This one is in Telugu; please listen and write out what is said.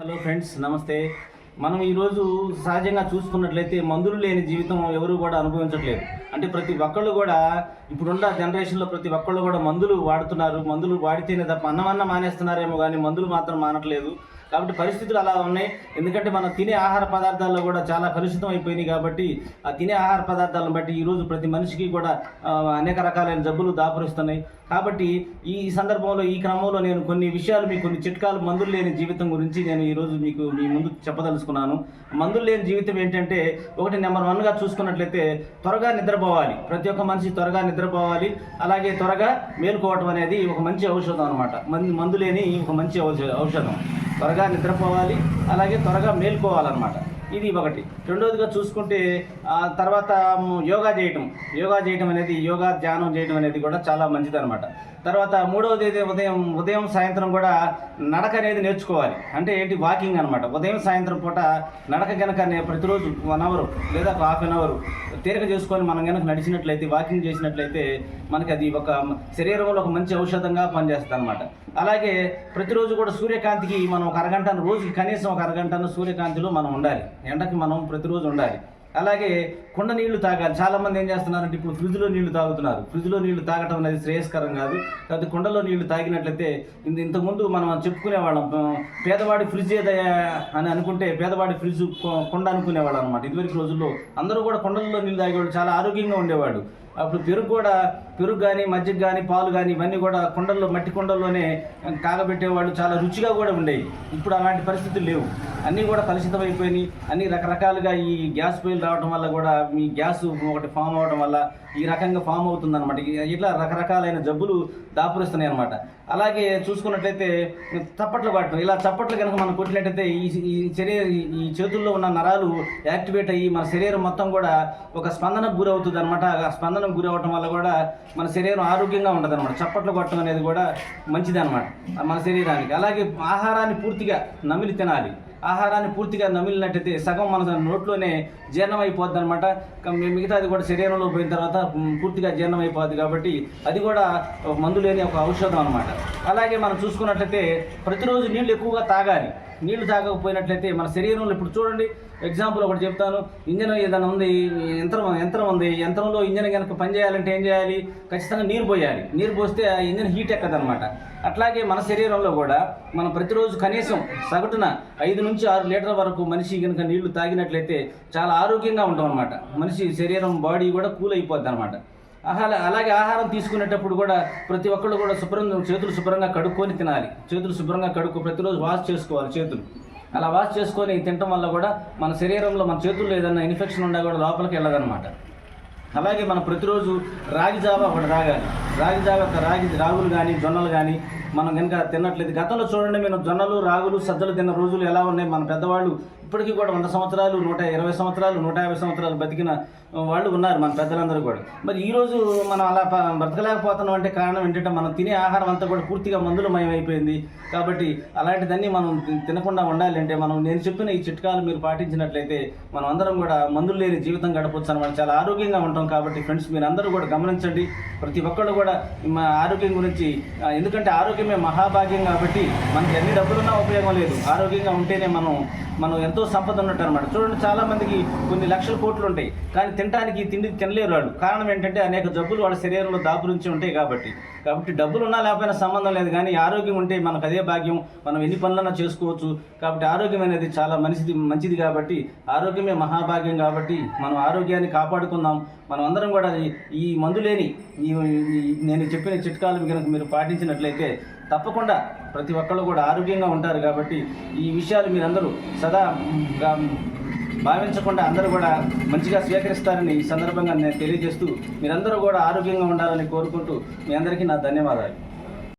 హలో ఫ్రెండ్స్ నమస్తే. మనం ఈరోజు సహజంగా చూసుకున్నట్లయితే మందులు లేని జీవితం ఎవరు కూడా అనుభవించట్లేదు. అంటే ప్రతి ఒక్కళ్ళు కూడా ఇప్పుడున్న జనరేషన్లో ప్రతి ఒక్కళ్ళు కూడా మందులు వాడుతున్నారు. మందులు వాడితేనే తప్ప అన్నమన్న మానేస్తున్నారేమో కానీ మందులు మాత్రం మానట్లేదు. కాబట్టి పరిస్థితులు అలా ఉన్నాయి. ఎందుకంటే మనం తినే ఆహార పదార్థాల్లో కూడా చాలా కలుషితం అయిపోయినాయి కాబట్టి ఆ తినే ఆహార పదార్థాలను బట్టి ఈరోజు ప్రతి మనిషికి కూడా అనేక రకాలైన జబ్బులు దాపురుస్తున్నాయి. కాబట్టి ఈ సందర్భంలో ఈ క్రమంలో నేను కొన్ని విషయాలు మీకు కొన్ని చిట్కాలు మందులు లేని జీవితం గురించి నేను ఈరోజు మీకు మీ ముందు చెప్పదలుచుకున్నాను. మందులు లేని జీవితం ఏంటంటే ఒకటి నెంబర్ వన్గా చూసుకున్నట్లయితే త్వరగా నిద్రపోవాలి. ప్రతి ఒక్క మనిషి త్వరగా నిద్రపోవాలి. అలాగే త్వరగా మేలుకోవటం అనేది ఒక మంచి ఔషధం అనమాట మందు మందు లేని ఒక మంచి ఔష- ఔషధం. త్వరగా నిద్రపోవాలి అలాగే త్వరగా మేల్కోవాలన్నమాట. ఇది ఒకటి. రెండోదిగా చూసుకుంటే తర్వాత యోగా చేయటం. యోగా చేయటం అనేది యోగా ధ్యానం చేయటం అనేది కూడా చాలా మంచిది అనమాట తర్వాత మూడవది అయితే ఉదయం ఉదయం సాయంత్రం కూడా నడక అనేది నేర్చుకోవాలి. అంటే ఏంటి? వాకింగ్ అనమాట ఉదయం సాయంత్రం పూట నడక కనుక ప్రతిరోజు వన్ అవర్ లేదా ఒక హాఫ్ అన్ అవర్ తీరిక చేసుకొని మనం కనుక నడిచినట్లయితే వాకింగ్ చేసినట్లయితే మనకి అది ఒక శరీరంలో ఒక మంచి ఔషధంగా పనిచేస్తుంది అనమాట అలాగే ప్రతిరోజు కూడా సూర్యకాంతికి మనం ఒక అరగంటను రోజుకి కనీసం ఒక అరగంటను సూర్యకాంతిలో మనం ఉండాలి. ఎండకి మనం ప్రతిరోజు ఉండాలి. అలాగే కుండ నీళ్ళు తాగాలి. చాలా మంది ఏం చేస్తున్నారంటే ఇప్పుడు ఫ్రిడ్జ్లో నీళ్ళు తాగుతున్నారు. ఫ్రిడ్జ్లో నీళ్ళు తాగటం అనేది శ్రేయస్కరం కాదు. కాబట్టి కుండలో నీళ్ళు తాగినట్లయితే ఇంత ఇంతకుముందు మనం చెప్పుకునేవాళ్ళం. పేదవాడి ఫ్రిడ్జ్ ఏదయ్యా అని అనుకుంటే పేదవాడి ఫ్రిడ్జ్ కుండ అనుకునేవాడు అనమాట ఇదివరకు రోజుల్లో అందరూ కూడా కుండల్లో నీళ్ళు తాగేవాడు చాలా ఆరోగ్యంగా ఉండేవాడు అప్పుడు పెరుగు కూడా పెరుగు కానీ మజ్జిగ కానీ పాలు కానీ ఇవన్నీ కూడా కుండల్లో మట్టి కుండల్లోనే కాగబెట్టేవాళ్ళు. చాలా రుచిగా కూడా ఉండేవి. ఇప్పుడు అలాంటి పరిస్థితులు లేవు. అన్నీ కూడా కలుషితమైపోయినాయి. అన్ని రకరకాలుగా ఈ గ్యాస్ పొయ్యిలు రావడం వల్ల కూడా మీ గ్యాస్ ఒకటి ఫామ్ అవడం వల్ల ఈ రకంగా ఫామ్ అవుతుంది అనమాట ఇట్లా రకరకాలైన జబ్బులు దాపురిస్తున్నాయి అనమాట అలాగే చూసుకున్నట్లయితే చప్పట్లు పట్టడం ఇలా చప్పట్లు కనుక మనం కొట్టినట్టయితే ఈ ఈ శరీర ఈ చేతుల్లో ఉన్న నరాలు యాక్టివేట్ అయ్యి మన శరీరం మొత్తం కూడా ఒక స్పందనకు గురవుతుంది అనమాట ఆ స్పందనకు గురవటం వల్ల కూడా మన శరీరం ఆరోగ్యంగా ఉంటుంది అనమాట చప్పట్లు కొట్టడం అనేది కూడా మంచిది అనమాట మన శరీరానికి. అలాగే ఆహారాన్ని పూర్తిగా నమిలి తినాలి. ఆహారాన్ని పూర్తిగా నమిలినట్టయితే సగం మన నోట్లోనే జీర్ణం అయిపోద్ది అనమాట మిగతాది కూడా శరీరంలో పోయిన తర్వాత పూర్తిగా జీర్ణం అయిపోద్ది కాబట్టి అది కూడా మందు లేని ఒక ఔషధం అనమాట అలాగే మనం చూసుకున్నట్లయితే ప్రతిరోజు నీళ్ళు ఎక్కువగా తాగాలి. నీళ్ళు తాగకపోయినట్లయితే మన శరీరంలో ఇప్పుడు చూడండి ఎగ్జాంపుల్ ఒకటి చెప్తాను. ఇంజన్ ఏదైనా ఉంది యంత్రం యంత్రం ఉంది. యంత్రంలో ఇంజన్ కనుక పనిచేయాలంటే ఏం చేయాలి? ఖచ్చితంగా నీరు పోయాలి. నీరు పోస్తే ఆ ఇంజన్ హీట్ ఎక్కదనమాట అట్లాగే మన శరీరంలో కూడా మనం ప్రతిరోజు కనీసం సగటున ఐదు నుంచి ఆరు లీటర్ల వరకు మనిషి కనుక నీళ్ళు తాగినట్లయితే చాలా ఆరోగ్యంగా ఉంటాం అనమాట మనిషి శరీరం బాడీ కూడా కూల్ అయిపోద్ది అనమాట ఆహార అలాగే ఆహారం తీసుకునేటప్పుడు కూడా ప్రతి ఒక్కళ్ళు కూడా శుభ్రంగా చేతులు శుభ్రంగా కడుక్కొని తినాలి. చేతులు శుభ్రంగా కడుక్కో ప్రతిరోజు వాష్ చేసుకోవాలి చేతులు. అలా వాష్ చేసుకొని తినటం వల్ల కూడా మన శరీరంలో మన చేతుల్లో ఏదైనా ఇన్ఫెక్షన్ ఉన్నా కూడా లోపలికి వెళ్ళదన్నమాట. అలాగే మనం ప్రతిరోజు రాగి జావ ఒకటి తాగాలి రాగి జావ ఒక రాగి రాగులు కానీ జొన్నలు కానీ మనం కనుక తిన్నట్లయితే గతంలో చూడండి మేము జొన్నలు రాగులు సజ్జలు తిన్న రోజులు ఎలా ఉన్నాయి? మన పెద్దవాళ్ళు ఇప్పటికీ కూడా వంద సంవత్సరాలు నూట ఇరవై సంవత్సరాలు నూట యాభై సంవత్సరాలు బతికిన వాళ్ళు ఉన్నారు మన పెద్దలందరూ కూడా. మరి ఈరోజు మనం అలా బ్రతకలేకపోతున్నాం అంటే కారణం ఏంటంటే మనం తినే ఆహారం అంతా కూడా పూర్తిగా మందులమయం అయిపోయింది. కాబట్టి అలాంటిదన్నీ మనం తినకుండా ఉండాలి అంటే మనం నేను చెప్పిన ఈ చిట్కాలు మీరు పాటించినట్లయితే మనం అందరం కూడా మందులు లేని జీవితం గడపవచ్చు అనమాట చాలా ఆరోగ్యంగా ఉంటాం కాబట్టి ఫ్రెండ్స్ మీరు అందరూ కూడా గమనించండి. ప్రతి ఒక్కళ్ళు కూడా మా ఆరోగ్యం గురించి ఎందుకంటే ఆరోగ్యమే మహాభాగ్యం కాబట్టి మనకి ఎన్ని డబ్బులున్నా ఉపయోగం లేదు. ఆరోగ్యంగా ఉంటేనే మనం మనం ఎంత ఎంతో సంపద ఉన్నట్టు అనమాట చూడండి చాలా మందికి కొన్ని లక్షల కోట్లు ఉంటాయి కానీ తినడానికి తిండి తినలేరు వాళ్ళు. కారణం ఏంటంటే అనేక జబ్బులు వాళ్ళ శరీరంలో దాపురించి ఉంటాయి కాబట్టి. కాబట్టి డబ్బులు ఉన్నా లేకపోయినా సంబంధం లేదు కానీ ఆరోగ్యం ఉంటే మనకు అదే భాగ్యం. మనం ఎన్ని పనులన్నా చేసుకోవచ్చు. కాబట్టి ఆరోగ్యం అనేది చాలా మంచిది మంచిది కాబట్టి ఆరోగ్యమే మహాభాగ్యం కాబట్టి మనం ఆరోగ్యాన్ని కాపాడుకుందాం. మనం అందరం కూడా ఈ- ఈ ఈ నేను చెప్పిన చిట్కాలు కనుక మీరు పాటించినట్లయితే తప్పకుండా ప్రతి ఒక్కళ్ళు కూడా ఆరోగ్యంగా ఉంటారు కాబట్టి ఈ విషయాలు మీరందరూ సదా భావించకుండా అందరూ కూడా మంచిగా స్వీకరిస్తారని ఈ సందర్భంగా నేను తెలియజేస్తూ మీరందరూ కూడా ఆరోగ్యంగా ఉండాలని కోరుకుంటూ మీ అందరికీ నా ధన్యవాదాలు.